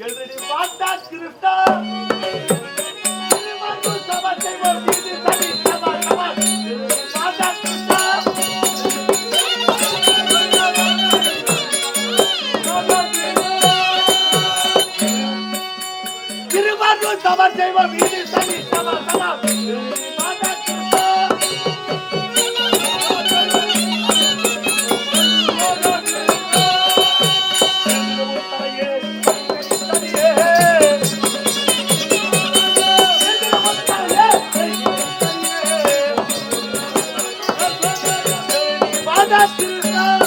எழுதி பார்த்தா செய்வோம் இது சரி சபா சபா. பார்த்தா செய்வோம் இது சரி சபா சபா. That's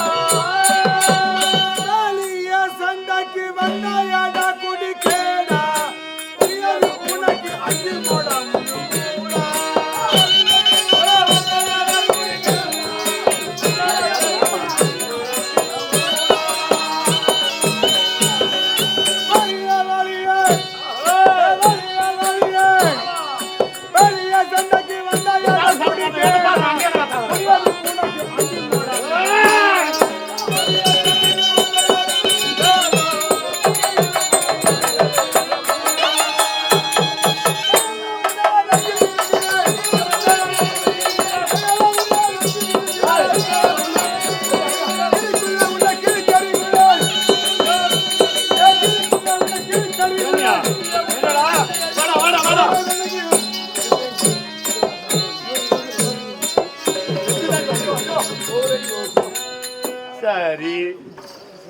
சரி.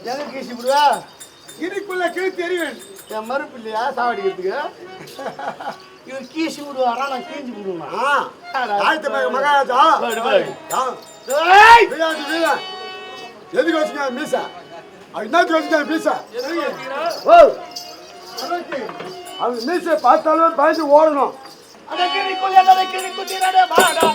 எங்க கீசி விடுவா இதுக்குள்ள கிளி தெரியும். என் மறுப்பு இல்லையா? சாவடிக்கிறதுக்கு? இவர் கீசி விடுவாரா நான் கீஞ்சி விடுவேனா மகாராஜா. எதுக்கு வச்சுக்க மீசா? அது என்னத்துக்கு வச்சுக்க மீசா? ஓ! அவன் மீசை பார்த்தாலும் பயந்து ஓடணும் அதை கிளி குயில், அட கிளி குதிரடே வாடா.